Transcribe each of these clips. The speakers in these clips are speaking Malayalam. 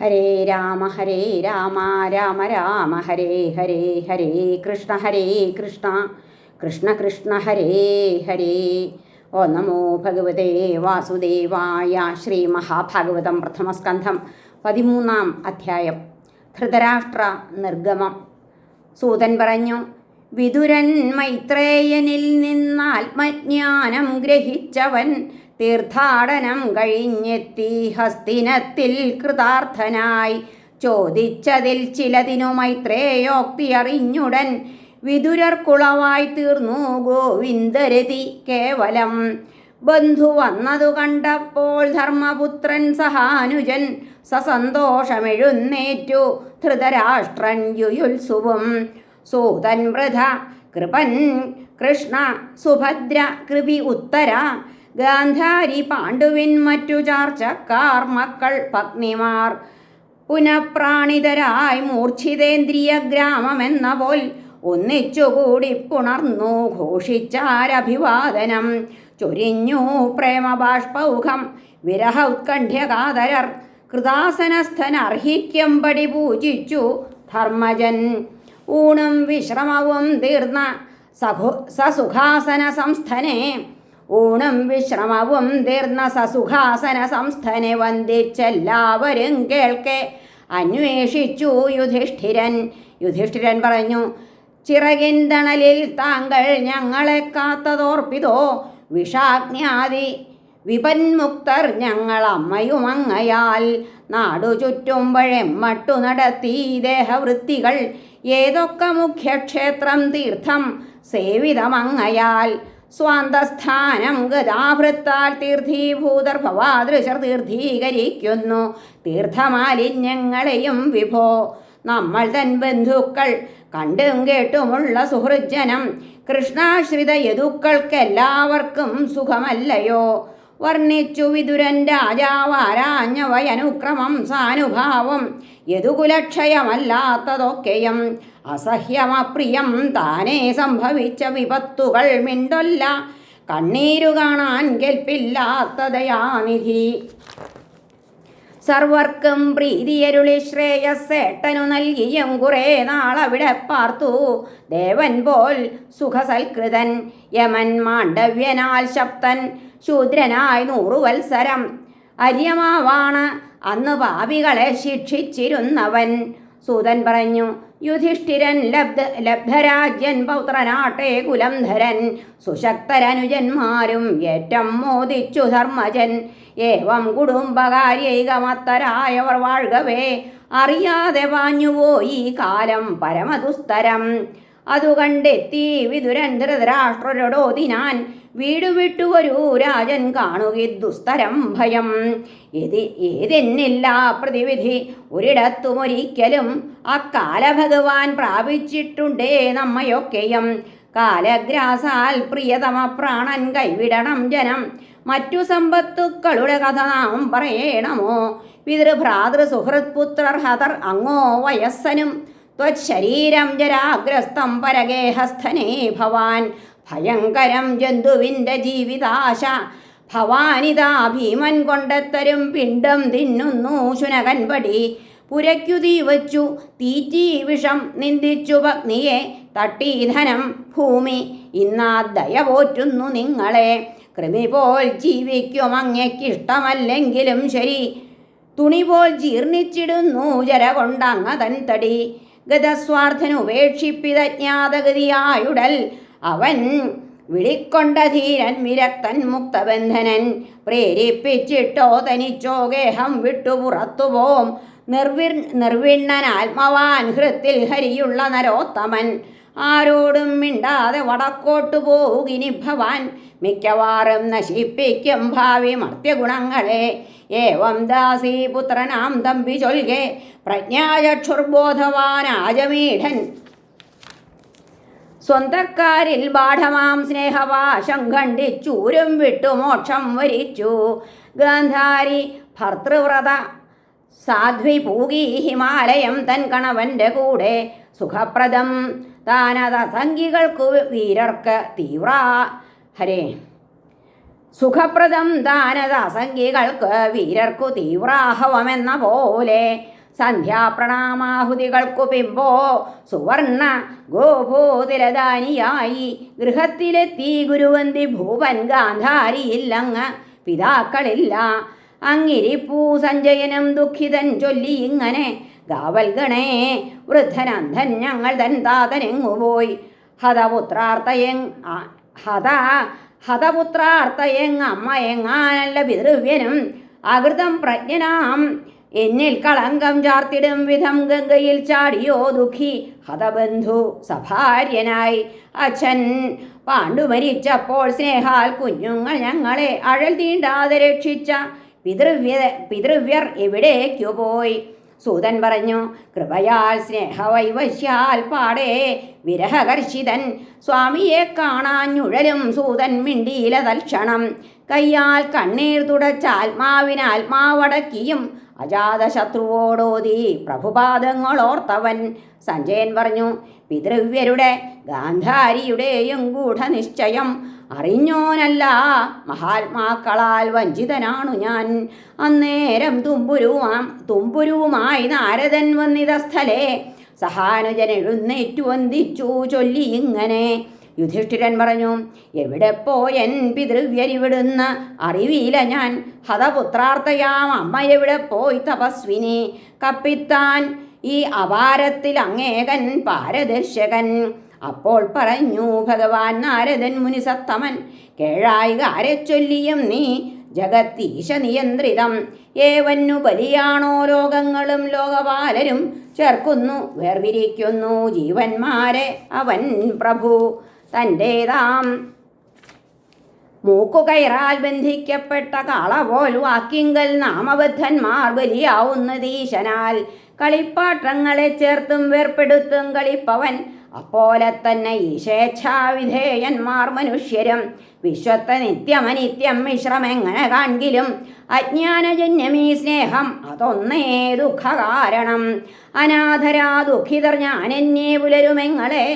ഹരേ രാമ ഹരേ രാമ രാമ രാമ ഹരേ ഹരേ ഹരേ കൃഷ്ണ ഹരേ കൃഷ്ണ കൃഷ്ണ കൃഷ്ണ ഹരേ ഹരേ. ഓ നമോ ഭഗവതേ വാസുദേവായ ശ്രീ മഹാഭാഗവതം പ്രഥമസ്കന്ധം പതിമൂന്നാം അധ്യായം. ധൃതരാഷ്ട്ര നിർഗമം. സൂതൻ പറഞ്ഞു വിതുരൻ മൈത്രേയനിൽ നിന്നാത്മജ്ഞാനം ഗ്രഹിച്ചവൻ തീർത്ഥാടനം കഴിഞ്ഞെത്തി ഹസ്തിനത്തിൽ കൃതാർത്ഥനായി. ചോദിച്ചതിൽ ചിലതിനു മൈത്രേയോക്തി അറിഞ്ഞുടൻ വിതുരർക്കുളവായി തീർന്നു ഗോവിന്ദരതി കേവലം. ബന്ധു വന്നതു കണ്ടപ്പോൾ ധർമ്മപുത്രൻ സഹാനുജൻ സസന്തോഷമെഴുന്നേറ്റു ധൃതരാഷ്ട്രൻ യുയുത്സുവും. സൂതൻ വൃഥ കൃപൻ കൃഷ്ണ സുഭദ്ര കൃപി ഉത്തര ഗാന്ധാരി പാണ്ഡുവിൻ മറ്റു ചാർച്ചക്കാർ മക്കൾ പത്നിമാർ. പുനഃപ്രാണിതരായി മൂർച്ഛിതേന്ദ്രിയ ഗ്രാമമെന്ന പോൽ ഒന്നിച്ചുകൂടി പുണർന്നു ഘോഷിച്ചാരഭിവാദനം. ചൊരിഞ്ഞു പ്രേമബാഷ്പൗഖം വിരഹ ഉത്കണ്ഠ്യകാതരർ കൃതാസനസ്ഥനർഹിക്കമ്പടി പൂജിച്ചു ധർമ്മജൻ. ഊണും വിശ്രമവും തീർന്ന സഖു സസുഖാസന സംസ്ഥനെ ഊണും വിശ്രമവും തീർന്ന സസുഖാസന സംസ്ഥനെ വന്ദിച്ചെല്ലാവരും കേൾക്കെ. അന്വേഷിച്ചു യുധിഷ്ഠിരൻ. യുധിഷ്ഠിരൻ പറഞ്ഞു ചിറകിൻ തണലിൽ താങ്കൾ ഞങ്ങളെ കാത്തതോർപ്പിതോ? വിഷാജ്ഞാതി വിപന്മുക്തർ ഞങ്ങൾ അമ്മയുമങ്ങയാൽ നാടു ചുറ്റുമ്പഴെമ്മട്ടു നടത്തി ദേഹവൃത്തികൾ. ഏതൊക്കെ മുഖ്യക്ഷേത്രം തീർത്ഥം സേവിതമങ്ങയാൽ. സ്വാന്തസ്ഥാനം ഗതാഭൃത്താൽ തീർത്ഥീഭൂതർ ഭവാദൃശർ തീർത്ഥീകരിക്കുന്നു. തീർത്ഥമാലിന്യങ്ങളെയും വിഭോ. നമ്മൾ തൻ ബന്ധുക്കൾ കണ്ടും കേട്ടുമുള്ള സുഹൃജ്ജനം. കൃഷ്ണാശ്രിത യദുക്കൾക്കെല്ലാവർക്കും സുഖമല്ലയോ? വർണിച്ചു വിതുരൻ രാജാവാരാഞ്ഞവയനുക്രമം സാനുഭാവം. യദുകുലക്ഷയമല്ലാത്തതൊക്കെയും അസഹ്യമപ്രിയം താനേ സംഭവിച്ച വിപത്തുകൾ മിണ്ടൊല്ല. കണ്ണീരു കാണാൻ കെൽപ്പില്ലാത്ത ദയാനിധി സർവർക്കും പ്രീതിയരുളി ശ്രേയസ്സേട്ടനു നൽകിയും കുറേ നാളവിടെ പാർത്തു. ദേവൻ പോൽ സുഖസൽകൃതൻ യമൻ മാണ്ഡവ്യനാൽ ശബ്ദൻ ശൂദ്രനായി നൂറു വത്സരം അര്യമാവാണ് അന്ന് പാപികളെ ശിക്ഷിച്ചിരുന്നവൻ. സൂതൻ പറഞ്ഞു യുധിഷ്ഠിരൻ ലബ്ധ ലബ്ധരാജ്യൻ പൗത്രനാട്ടെ കുലംധരൻ സുശക്തരനുജന്മാരും ഏറ്റം മോദിച്ചു ധർമ്മജൻ. ഏവം കുടുംബകാര്യൈകമത്തരായവർ വാഴ്കവേ അറിയാതെ വാഞ്ഞുപോയി കാലം പരമദുസ്തരം. അതു കണ്ടെത്തി വിതുരൻ ധൃതരാഷ്ട്രരോടോതിനാൻ വീടു ഒരു രാജൻ കാണുക ദുസ്തരം ഭയം. ഏതി ഏതെന്നില്ല പ്രതിവിധി? ഒരിടത്തുമൊരിക്കലും അക്കാല ഭഗവാൻ പ്രാപിച്ചിട്ടുണ്ടേ നമ്മയൊക്കെയും. കാലഗ്രാസാൽ പ്രിയതമ പ്രാണൻ കൈവിടണം ജനം. മറ്റു സമ്പത്തുക്കളുടെ കഥ നാം പറയണമോ? പിതൃഭ്രാതൃ സുഹൃത്പുത്രർ ഹതർ അങ്ങോ വയസ്സനും ത്വശരീരം ജരാഗ്രസ്തം പരഗേഹസ്ഥനേ ഭവാൻ. ഭയങ്കരം ജന്തുവിന്റെ ജീവിതാശ. ഭവാനിതാ ഭീമൻ കൊണ്ടെത്തരും പിണ്ടം തിന്നുന്നു ശുനകൻ പടി. പുരയ്ക്കു തീ വച്ചു തീറ്റി വിഷം നിന്ദിച്ചു പത്നിയെ തട്ടീധനം ഭൂമി ഇന്നാ ദയ പോറ്റുന്നു നിങ്ങളെ. കൃമി പോൽ ജീവിക്കും അങ്ങയ്ക്കിഷ്ടമല്ലെങ്കിലും ശരി. തുണി പോൽ ജീർണിച്ചിടുന്നു ജര കൊണ്ടങ്ങതൻ തടി. ഗതസ്വാർത്ഥനുപേക്ഷിപ്പിതജ്ഞാതഗതിയായുടൽ അവൻ വിളിക്കൊണ്ട ധീരൻ വിരക്തൻ മുക്തബന്ധനൻ. പ്രേരിപ്പിച്ചിട്ടോ തനിച്ചോ ഗേഹം വിട്ടു പുറത്തുപോം. നിർവിർ നിർവിണ്ണൻ ആത്മവാൻ ഹൃത്തിൽ ഹരിയുള്ള നരോത്തമൻ. ആരോടും മിണ്ടാതെ വടക്കോട്ടു പോകിനി ഭവാൻ മിക്കവാറും നശിപ്പിക്കും ഭാവി മർത്യഗുണങ്ങളെ. ഏവം ദാസി പുത്രനാം തമ്പി ചൊൽകെ പ്രജ്ഞാചക്ഷുർബോധവാനാജമീഠൻ സ്വന്തക്കാരിൽ ബാഠമാം സ്നേഹവാശം ഖണ്ഡിച്ചൂരും വിട്ടു മോക്ഷം വരിച്ചു. ഗാന്ധാരി ഭർത്തൃവ്രത സാധ്വി പൂകി ഹിമാലയം തൻ കണവന്റെ കൂടെ. സുഖപ്രദം താനത സംഖികൾക്കു വീരർക്ക് തീവ്ര ഹരേ. സുഖപ്രദം ദാനദാസംഗികൾക്ക് വീരർക്കു തീവ്രാഹവമെന്ന പോലെ സന്ധ്യാപ്രണാമാഹുതികൾക്കു പിമ്പോ സുവർണ ഗോഭൂതിരദാനിയായി ഗൃഹത്തിലെത്തി ഗുരുവന്തി ഭൂപൻ ഗാന്ധാരിയില്ലങ്ങ് പിതാക്കളില്ല. അങ്ങിരിപ്പൂ സഞ്ജയനും ദുഃഖിതൻ ചൊല്ലി ഇങ്ങനെ ഗാവൽഗണേ വൃദ്ധനന്ധൻ ഞങ്ങൾ തൻ താതനെങ്ങുപോയി ഹതപുത്രാർത്ഥയെ ഹത അമ്മ അമ്മയെങ്ങാനല്ല പിതൃവ്യനും അകൃതം പ്രജ്ഞനാം. എന്നിൽ കളങ്കം ചാർത്തിടും വിധം ഗംഗയിൽ ചാടിയോ ദുഃഖി ഹതബന്ധു സഭാര്യനായി. അച്ഛൻ പാണ്ഡു മരിച്ചപ്പോൾ സ്നേഹാൽ കുഞ്ഞുങ്ങൾ ഞങ്ങളെ അഴൽ തീണ്ടാതെ രക്ഷിച്ച പിതൃവ്യ പിതൃവ്യർ എവിടേക്കു പോയി? സൂതൻ പറഞ്ഞു കൃപയാൽ സ്നേഹവൈവശ്യാൽ പാടേ വിരഹകർഷിതൻ. സ്വാമിയെ കാണാഞ്ഞുഴലും സൂതൻ മിണ്ടിയില തൽക്ഷണം കയ്യാൽ കണ്ണീർ തുടച്ചാൽ മാവിനാൽ ആത്മാവിനാത്മാവടക്കിയും അജാതശത്രുവോടോതി പ്രഭുപാദങ്ങളോർത്തവൻ. സഞ്ജയൻ പറഞ്ഞു പിതൃവ്യരുടെ ഗാന്ധാരിയുടെയും ഗൂഢനിശ്ചയം അറിഞ്ഞോനല്ല. മഹാത്മാക്കളാൽ വഞ്ചിതനാണു ഞാൻ. അന്നേരം തുമ്പുരുവാം തുമ്പുരുവുമായി നാരദൻ വന്നിത സ്ഥലേ സഹാനുജൻ എഴുന്നേറ്റു വന്ദിച്ചു ചൊല്ലി ഇങ്ങനെ. യുധിഷ്ഠിരൻ പറഞ്ഞു എവിടെ പോയൻ പിതൃവ്യരിവിടുന്ന അറിവിയില്ല ഞാൻ? ഹതപുത്രാർത്ഥയാം അമ്മ എവിടെ പോയി തപസ്വിനി? കപ്പിത്താൻ ഈ അപാരത്തിൽ അങ്ങേകൻ പാരദർശകൻ. അപ്പോൾ പറഞ്ഞു ഭഗവാൻ നാരദൻ മുനിസത്തമൻ കേഴായിക ആരെ ചൊല്ലിയും നീ ജഗത്തീശ നിയന്ത്രിതം. ഏവന്നു ബലിയാണോ ലോകങ്ങളും ലോകപാലരും ചേർക്കുന്നു വേർവിരിക്കുന്നു ജീവന്മാരെ അവൻ പ്രഭു. തന്റേതാം മൂക്കുകയറാൽ ബന്ധിക്കപ്പെട്ട കാളപോൽ വാക്കിങ്കൽ നാമബദ്ധന്മാർ ബലിയാവുന്നതീശനാൽ കളിപ്പാട്ടങ്ങളെ ചേർത്തും വേർപ്പെടുത്തും കളിപ്പവൻ അപ്പോലെ തന്നെ ഈ ഈശേച്ഛാവിധേയന്മാർ മനുഷ്യരും. വിശ്വത്തെ നിത്യമനിത്യം മിശ്രമെങ്ങനെ കാണിലും അജ്ഞാനജന്യമീ സ്നേഹം അതൊന്നേ ദുഃഖകാരണം. അനാഥരാ ദുഃഖിതർ ഞാനെന്നെ പുലരുമെങ്ങളെ.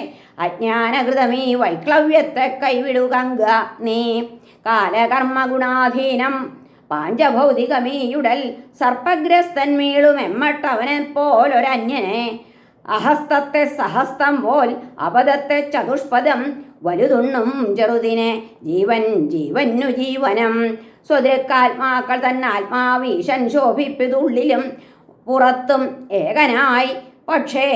അജ്ഞാനകൃതമീ വൈക്ലവ്യത്തെ കൈവിടുകങ്ക നീ. കാലകർമ്മഗുണാധീനം പാഞ്ചഭൗതികമീയുടൽ സർപ്പഗ്രസ്തൻ മീളും എമ്മട്ടവനെ പോലൊരന്യനെ. അഹസ്തത്തെ സഹസ്തം പോൽ അപദത്തെ ചതുഷ്പദം വലുതുണ്ണും ചെറുതിനെ. ജീവൻ ജീവനു ജീവനം. സ്വദൃക്കാത്മാക്കൾ തന്നെ ആത്മാവീശൻ ശോഭിപ്പിതുള്ളിലും പുറത്തും ഏകനായി. പക്ഷേ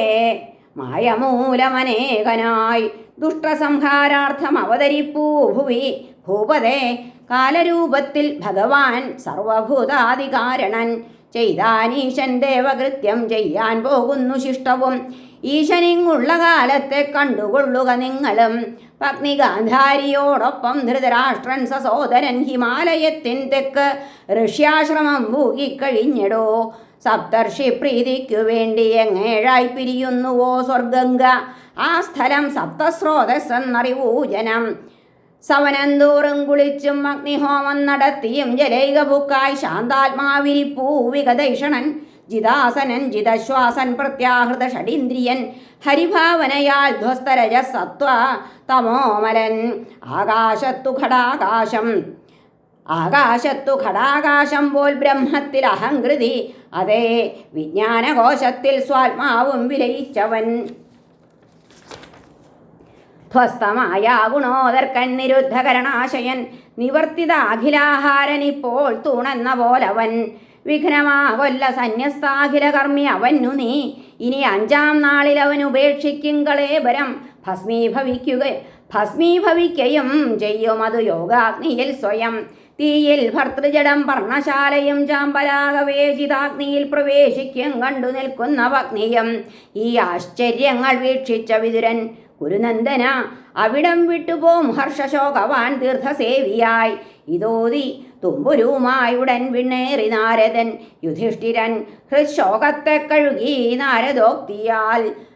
മായമൂലമനേകനായി ദുഷ്ടസംഹാരാർത്ഥം അവതരിപ്പൂ ഭുവി. ഭൂപതേ കാലരൂപത്തിൽ ഭഗവാൻ സർവഭൂതാധികാരണൻ. ചെയ്താനീശൻ ദേവകൃത്യം ചെയ്യാൻ പോകുന്നു ശിഷ്ടവും. ഈശനിങ്ങുള്ള കാലത്തെ കണ്ടുകൊള്ളുക നിങ്ങളും. പത്നി ഗാന്ധാരിയോടൊപ്പം ധൃതരാഷ്ട്രൻ സസോദരൻ ഹിമാലയത്തിൻ തെക്ക് ഋഷ്യാശ്രമം ഭൂകിക്കഴിഞ്ഞിടോ സപ്തർഷി പ്രീതിക്കു വേണ്ടി എങ്ങേഴായി പിരിയുന്നുവോ സ്വർഗംഗ? ആ സ്ഥലം സപ്തസ്രോതസ്സെന്നറിവൂ ജനം സവനന്തോറും കുളിച്ചും അഗ്നിഹോമം നടത്തിയും ജലൈകബുക്കായി ശാന്താത്മാവിരിപ്പൂ വിഗതൈഷണൻ ജിതാസനൻ ജിതശ്വാസൻ പ്രത്യാഹൃത ഷടീന്ദ്രിയൻ ഹരിഭാവനയാൽ ധ്വസ്തരജ സത്വ തമോമലൻ ആകാശത്തു ഘടാകാശം ആകാശത്തു ഘടാകാശം പോൽ ബ്രഹ്മത്തിൽ അഹങ്കൃതി അതേ വിജ്ഞാനകോശത്തിൽ സ്വാത്മാവും വിലയിച്ചവൻ. ധ്വസ്തമായ ഗുണോദർക്കൻ നിരുദ്ധകരണാശയൻ നിവർത്തിത അഖിലാഹാരനിപ്പോൾ തൂണെന്ന പോലവൻ. വിഘ്നമാകൊല്ല സന്യസ്താഖില കർമ്മി നീ ഇനി അഞ്ചാം നാളിൽ അവൻ ഉപേക്ഷിക്കും കളേബരം. ഭസ്മീഭവിക്കുക ഭസ്മീഭവിക്കയും ചെയ്യും അത് യോഗാഗ്നിയിൽ സ്വയം. തീയിൽ ഭർത്തൃജടം പർണശാലയും ചാമ്പലാകവേചിതാഗ്നിയിൽ പ്രവേശിക്കും കണ്ടു നിൽക്കുന്ന അഗ്നിയും ഈ ആശ്ചര്യങ്ങൾ വീക്ഷിച്ച വിതുരൻ കുരുനന്ദന അവിടം വിട്ടുപോം ഹർഷശോകവാൻ തീർത്ഥസേവിയായി. ഇതോതി തുമ്പുരുവുമായി ഉടൻ വിണ്ണേറി നാരദൻ. യുധിഷ്ഠിരൻ ഹൃശോകത്തെ കഴുകി നാരദോക്തിയാൽ.